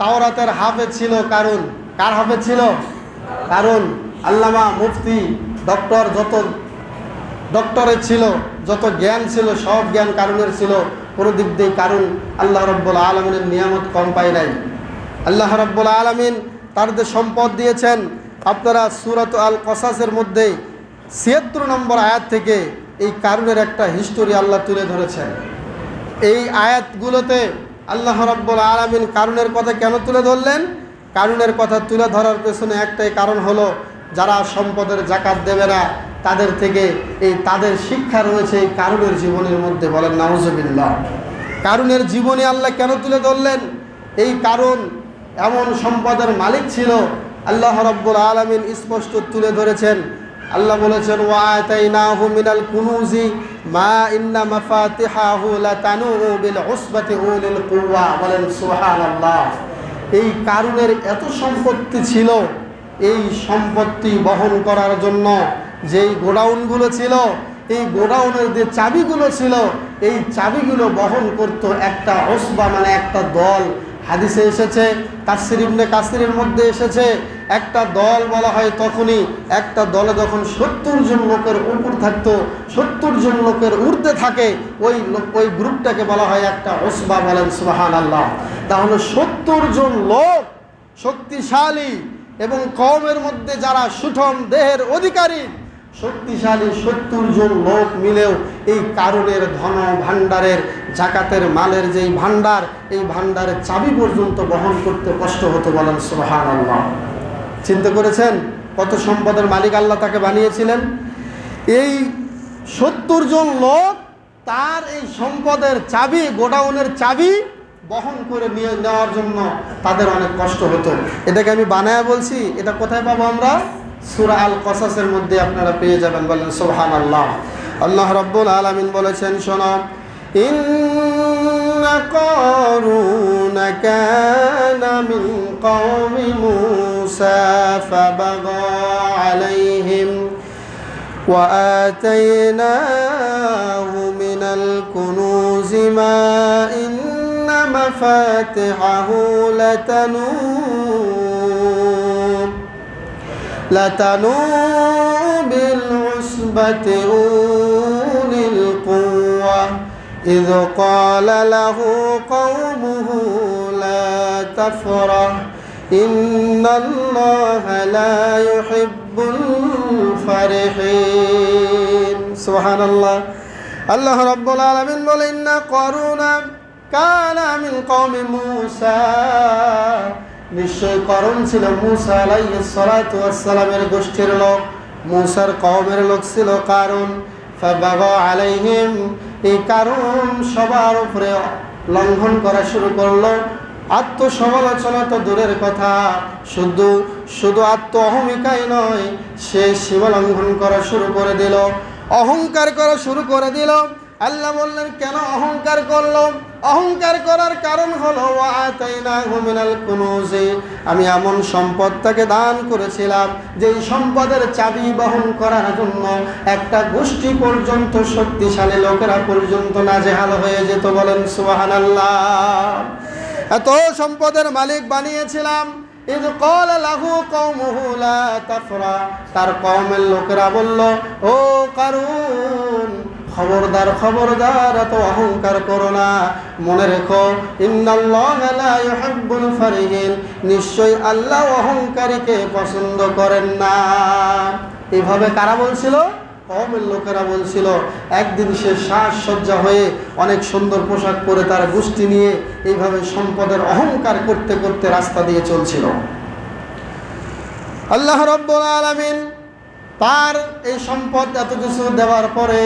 তাওরাতের হাফেজ ছিল কারণ? কার হাফেজ ছিল? কারণ আল্লামা মুফতি ডক্টর যত ডক্টরের ছিল, যত জ্ঞান ছিল, সব জ্ঞান কারণের ছিল। কোনো দিক দিয়ে কারণ আল্লাহ রব্বুল আলমিনের নিয়ামত কম পায় নাই। আল্লাহ রব্বুল আলমিন তার যে সম্পদ দিয়েছেন, আপনারা সুরত আল কসাসের মধ্যে ছিয়াত্তর নম্বর আয়াত থেকে এই কারণের একটা হিস্টোরি আল্লাহ তুলে ধরেছেন। এই আয়াতগুলোতে আল্লাহ রব্বুল আলমিন কারণের কথা কেন তুলে ধরলেন? কারণের কথা তুলে ধরার পেছনে একটাই কারণ হলো, যারা সম্পদের জাকাত দেবে না, তাদের থেকে এই তাদের শিক্ষা রয়েছে এই কারণের জীবনের মধ্যে বলেন নাউজবিল্লাহ। কারণের জীবনে আল্লাহ কেন তুলে ধরলেন? এই কারণ এমন সম্পদের মালিক ছিল, আল্লাহ রব্বুল আলমিন স্পষ্ট তুলে ধরেছেন। আল্লাহ বলেছেন ওয়াতাইনাহু মিনাল কুনুজি, মা ইন্না মাফাতিহাহু লাতানু বিল উসবাতি উলিল কুওয়া বলেন, সুবহানাল্লাহ। এই কারণের এত সম্পত্তি ছিল, এই সম্পত্তি বহন করার জন্য যেই গোডাউনগুলো ছিল, এই গোডাউনের যে চাবিগুলো ছিল, এই চাবিগুলো বহন করত একটা ওসবা মানে একটা দল। হাদিসে এসেছে কাসির ইবনে কাসিরের মধ্যে এসেছে, একটা দল বলা হয় তখনই, একটা দলে যখন সত্তর জন লোকের উপর থাকতো, সত্তর জন লোকের ঊর্ধ্বে থাকে, ওই ওই গ্রুপটাকে বলা হয় একটা ওসবা বলেন সুবাহান আল্লাহ তাহলে সত্তর জন লোক শক্তিশালী এবং কমের মধ্যে যারা সুঠম দেহের অধিকারী শক্তিশালী সত্তর জন লোক মিলেও এই কারণের ধন ভাণ্ডারের, জাকাতের মালের যেই ভাণ্ডার, এই ভাণ্ডারের চাবি পর্যন্ত বহন করতে কষ্ট হতো বলেন সুবাহান আল্লাহ চিন্তা করেছেন কত সম্পদের মালিক আল্লাহ তাকে বানিয়েছিলেন? এই সত্তর জন লোক তার এই সম্পদের চাবি, গোডাউনের চাবি বহন করে নিয়ে নেওয়ার জন্য তাদের অনেক কষ্ট হতো। এটাকে আমি বানায় বলছি, এটা কোথায় পাবো আমরা? সুরা আল কসাসের মধ্যে আপনারা পেয়ে যাবেন বলেন সোহান আল্লাহ আল্লাহ রব্বুল আলমিন বলেছেন শোনো إن قارون كان من قوم موسى فبغى عليهم وآتيناه من الكنوز ما إن مفاتحه لتنوب لتنوء بالعصبة أولي القوة إذ قال له قومه لا تفرح إن الله لا يحب الفرحين سبحان الله الله رب العالمين بل إن قارون كان من قوم موسى নিশ্চয় করণ ছিল মুসা আলাইসালামের গোষ্ঠীর লোক, মুসার কওমের লোক ছিল কারণ আলাইহিম, এই কারণ সবার উপরে লঙ্ঘন করা শুরু করল। আত্মসমালোচনা তো দূরের কথা, শুধু শুধু আত্ম অহমিকাই নয়, সে সীমা লঙ্ঘন করা শুরু করে দিল। অহংকার করা শুরু করে দিল। আল্লাহ বললেন, কেন অহংকার করল? অহংকার করার কারণ হলো আমি এমন সম্পদ তাকে দান করেছিলাম, যেই সম্পদের চাবি বহন করার জন্য একটা গোষ্ঠী পর্যন্ত শক্তিশালী লোকেরা পর্যন্ত নাজেহাল হয়ে যেত। বলেন সুবাহান এত সম্পদের মালিক বানিয়েছিলাম। তার কওমের লোকেরা বলল, ও কারুন খবরদার খবরদার, এত অহংকার করো না। মনে রেখো ইউহিব্বুল ফারিহিন। নিশ্চয়ই আল্লাহ অহংকারীকে পছন্দ করেন না। এভাবে কারা বলছিল? কমের লোকেরা বলছিল, একদিন সে সাজসজ্জা হয়ে অনেক সুন্দর পোশাক পরে তার গোষ্ঠী নিয়ে এইভাবে সম্পদের অহংকার করতে করতে রাস্তা দিয়ে চলছিল। আল্লাহ রব্বুল আলামিন তার এই সম্পদ এত কিছু দেওয়ার পরে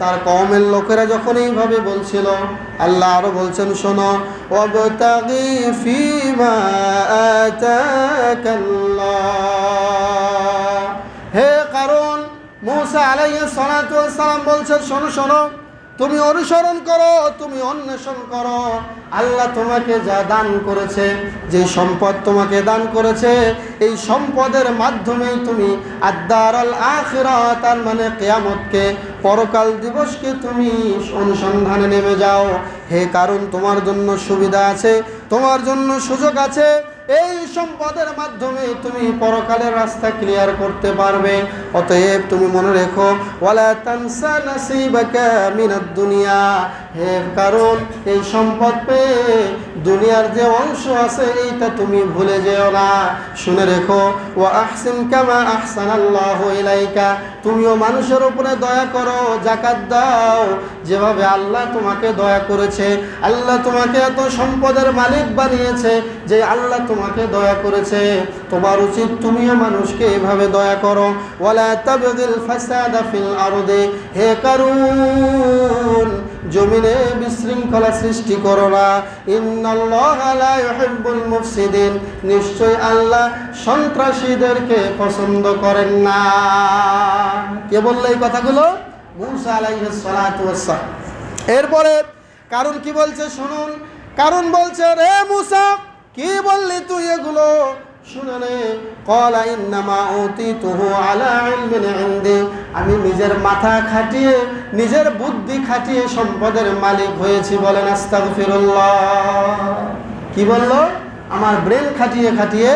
তার কমের লোকেরা যখন এইভাবে বলছিল, আল্লাহ আরও বলছেন, শোনো হে কারণ, মুসা আলাইয়া সালাম বলছেন, শোনো শোনো তুমি অনুসরণ করো, তুমি অন্বেষণ করো। আল্লাহ তোমাকে যা দান করেছে, যে সম্পদ তোমাকে দান করেছে, এই সম্পদের মাধ্যমেই তুমি আদারাল আখিরা, তার মানে কেয়ামতকে, পরকাল দিবসকে তুমি অনুসন্ধানে নেমে যাও। হে কারণ, তোমার জন্য সুবিধা আছে, তোমার জন্য সুযোগ আছে। এই সম্পদের মাধ্যমে তুমি পরকালের রাস্তা ক্লিয়ার করতে পারবে। অতএব তুমি মনে রেখো, ওয়ালা তানসা নাসিবাকা মিনাদ দুনিয়া। হে কারণ, এই সম্পদ পেয়ে দুনিয়ার যে অংশ আছে, এইটা তুমি ভুলে যেও না। শুনে রেখো ও আহসিন কামা আহসান আল্লাহ ইলাইকা। তুমিও মানুষের উপরে দয়া করো জাকাত দাও। যেভাবে আল্লাহ তোমাকে দয়া করেছে, আল্লাহ তোমাকে এত সম্পদের মালিক বানিয়েছে যে আল্লাহ তোমাকে দয়া করেছে। তোমার উচিত তুমিও মানুষকে এভাবে দয়া করো। ওয়ালা তাবগিল ফিল আরদে। হে কারুন, জমিনে বিশৃঙ্খলা সৃষ্টি করো না। ইন্নাল্লাহ লা ইউহিব্বুল মুফসিদিন। নিশ্চয় আল্লাহ সন্ত্রাসীদেরকে পছন্দ করেন না। কে বলল এই কথাগুলো? মুসা এরপরে কারণ কি বলছে? শুনুন। কারণ বলছে রে মুসা কি বললি তুই এগুলো? উতিতুহু আলা আমি নিজের মাথা খাটিয়ে, নিজের বুদ্ধি খাটিয়ে সম্পদের মালিক হয়েছি বলেন আস্তাগফিরুল্লাহ কি বলল? আমার ব্রেন খাটিয়ে খাটিয়ে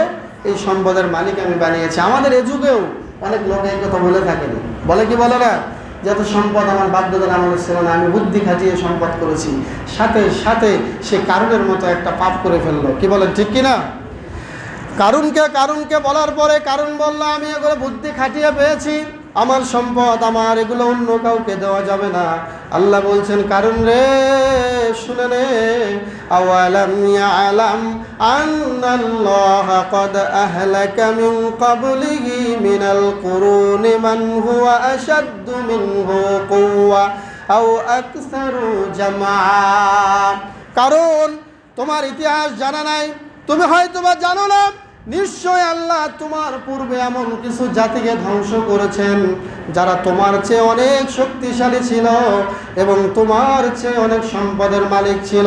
এই সম্পদের মালিক আমি বানিয়েছি। আমাদের এ যুগেও অনেক লোক এই কথা বলে থাকেন। বলে কি বলে না? যত সম্পদ আমার বাধ্যতার আমাদের ছিল না, আমি বুদ্ধি খাটিয়ে সম্পদ করেছি। সাথে সাথে সে কারণের মতো একটা পাপ করে ফেলল। কি বলেন, ঠিক কিনা কারণকে কারণকে বলার পরে কারণ বলল, আমি এগুলো বুদ্ধি খাটিয়ে পেয়েছি। আমার সম্পদ আমার, এগুলো অন্য কাউকে দেওয়া যাবে না। আল্লাহ বলছেন, কারণ রে, শুনে নে। আওয়ালাম ইয়ালাম আন্নাল্লাহ কদ আহলাকা মিন ক্বাবলিহি মিনাল কুরুনি মান হুয়া আশাদ্দু মিনহু কুওয়া আও আকসারু জামা কারণ তোমার ইতিহাস জানা নাই। তুমি হয়তো বা জানো না নিশ্চয় আল্লাহ তোমার পূর্বে এমন কিছু জাতিকে ধ্বংস করেছেন, যারা তোমার চেয়ে অনেক শক্তিশালী ছিল এবং তোমার চেয়ে অনেক সম্পদের মালিক ছিল।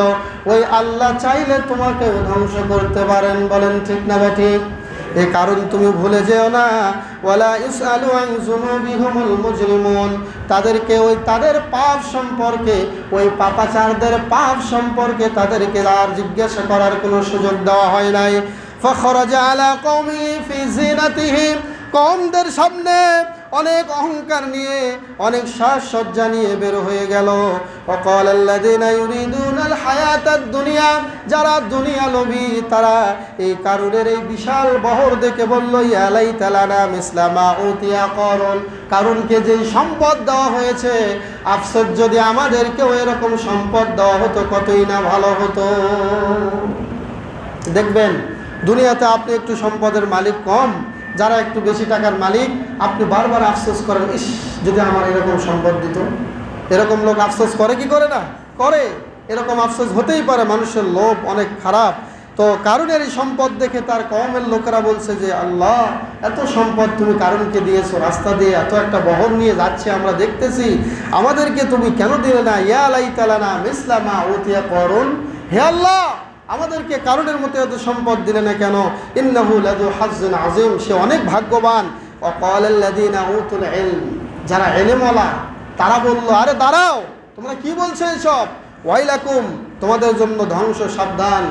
ওই আল্লাহ চাইলে তোমাকে ধ্বংস করতে পারেন বলেন ঠিক না ঠিক? এ কারণ তুমি ভুলে যেও না। ওয়ালা ইসআলু আন যুনুবিহুমুল তাদেরকে ওই তাদের পাপ সম্পর্কে, ওই পাপাচারদের পাপ সম্পর্কে তাদেরকে আর জিজ্ঞাসা করার কোনো সুযোগ দেওয়া হয় নাই। আলা ফিজিনাতিহিম কমদের সামনে অনেক অহংকার নিয়ে, অনেক সাজসজ্জা নিয়ে বের হয়ে গেল। অকল ইউরিদুনাল হায়াতাদ দুনিয়া যারা দুনিয়া লোভী তারা এই কারুনের এই বিশাল বহর দেখে বলল ইয়ালাই তালানা ইসলামা উতিয়া করণ কারণকে যেই সম্পদ দেওয়া হয়েছে, আফসোস যদি আমাদেরকেও এরকম সম্পদ দেওয়া হতো, কতই না ভালো হতো। দেখবেন দুনিয়াতে আপনি একটু সম্পদের মালিক কম, যারা একটু বেশি টাকার মালিক, আপনি বারবার আফসোস করেন, ইস, যদি আমার এরকম সম্পদ দিত। এরকম লোক আফসোস করে কি করে না? করে। এরকম আফসোস হতেই পারে, মানুষের লোভ অনেক খারাপ। তো কারণের এই সম্পদ দেখে তার কমের লোকেরা বলছে যে, আল্লাহ, এত সম্পদ তুমি কারণকে দিয়েছ, রাস্তা দিয়ে এত একটা বহর নিয়ে যাচ্ছে, আমরা দেখতেছি। আমাদেরকে তুমি কেন দিলে না? ইয়া আলাই তালানা মিসলামা ওতিয়া করুন। হে আল্লাহ! আমাদেরকে কারণের মতো এত সম্পদ দিলে না কেন? ইন্নাহু লাদু হাজ্জুন আজিম সে অনেক ভাগ্যবান। যারা এলেমলা তারা বলল, আরে দাঁড়াও, তোমরা কি বলছো এসব? ওয়াইলাকুম, তোমাদের জন্য ধ্বংস সাবধান।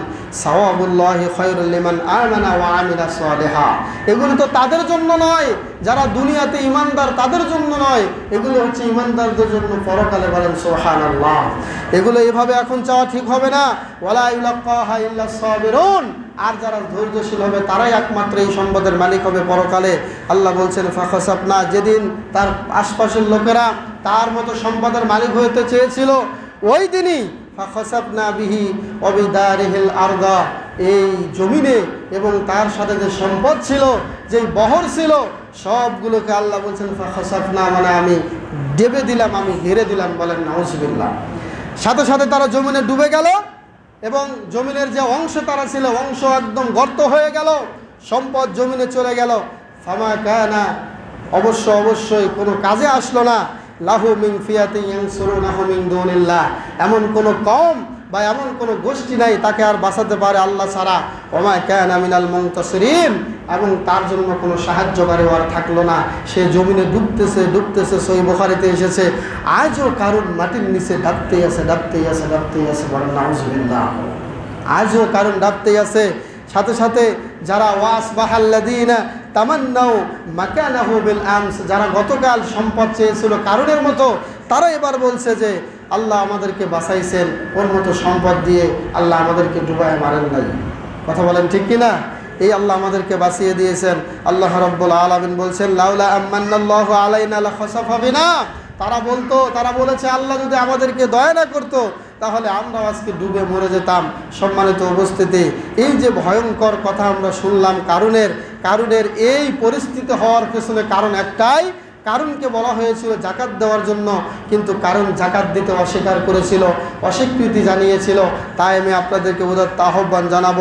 সাওয়াবুল্লাহি এগুলো তো তাদের জন্য নয়, যারা দুনিয়াতে ইমানদার তাদের জন্য নয়। এগুলো হচ্ছে ইমানদারদের জন্য পরকালে বলেন সুবহানাল্লাহ। এগুলো এভাবে এখন চাওয়া ঠিক হবে না। ওয়ালা আর যারা ধৈর্যশীল হবে, তারাই একমাত্র এই সম্পদের মালিক হবে পরকালে। আল্লাহ বলছেন ফাখাসাবনা যেদিন তার আশপাশের লোকেরা তার মতো সম্পদের মালিক হতে চেয়েছিল ওই দিনই ফাখাসাবনা বিহি অবিদারিহিল আরদা, এই জমিনে এবং তার সাথে যে সম্পদ ছিল, যেই বহর ছিল, সবগুলোকে আল্লাহ বলছেন, ফাখাসাফনা মানে আমি ডেবে দিলাম, আমি ঘিরে দিলাম, বলেন নাউজবিল্লাহ। সাথে সাথে তারা জমিনে ডুবে গেল এবং জমিনের যে অংশ তারা ছিল, অংশ একদম গর্ত হয়ে গেল, সম্পদ জমিনে চলে গেল। ফামা কানা, অবশ্য অবশ্যই কোনো কাজে আসলো না। লাহু মিং ফিয়াতি ইয়ানসুরুনাহু মিন দুনিল্লাহ। এমন কোনো কম বা এমন কোনো গোষ্ঠী নাই, তাকে আর বাঁচাতে পারে আল্লাহ ছাড়া। ওমা ক্যান আমিনাল মুনতাসিরিন। এবং তার জন্য কোনো সাহায্যকারী আর থাকল না। সে জমিনে ডুবতেছে ডুবতেছে, সই বোখারিতে এসেছে। আজও কারণ মাটির নিচে ডাবতেই আছে ডাবতেই আছে ডাবতেই আছে, বলেন আজও কারণ ডাবতেই আছে। সাথে সাথে যারা ওয়াস বাহাল্লাদিনা তামান্নাও মাকানাহু আমস। যারা গতকাল সম্পদ চেয়েছিল কারণের মতো, তারা এবার বলছে যে, আল্লাহ আমাদেরকে বাঁচাইছেন, ওর মতো সম্পদ দিয়ে আল্লাহ আমাদেরকে ডুবায় মারেন নাই। কথা বলেন ঠিক কি না এই আল্লাহ আমাদেরকে বাঁচিয়ে দিয়েছেন। আল্লাহ রব্বুল আলমিন বলছেন, লাউলা আম্মান্নাল্লাহু আলাইনা লা খাসাফা বিনা। তারা বলতো, তারা বলেছে, আল্লাহ যদি আমাদেরকে দয়া না করতো, তাহলে আমরা আজকে ডুবে মরে যেতাম। সম্মানিত উপস্থিতি, এই যে ভয়ঙ্কর কথা আমরা শুনলাম, কারণের কারণের এই পরিস্থিতি হওয়ার পেছনে কারণ একটাই, কারণকে বলা হয়েছিল জাকাত দেওয়ার জন্য, কিন্তু কারণ জাকাত দিতে অস্বীকার করেছিল, অস্বীকৃতি জানিয়েছিল। তাই আমি আপনাদেরকে উদাত্ত আহ্বান জানাব,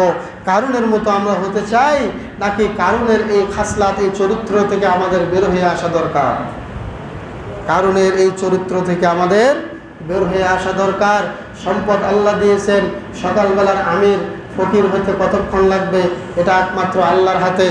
কারণের মতো আমরা হতে চাই, নাকি কারণের এই খাসলাত, এই চরিত্র থেকে আমাদের বের হয়ে আসা দরকার? কারণের এই চরিত্র থেকে আমাদের বের হয়ে আসা দরকার। সম্পদ আল্লাহ দিয়েছেন, সকালবেলার আমির ফকির হতে কতক্ষণ লাগবে, এটা একমাত্র আল্লাহর হাতে।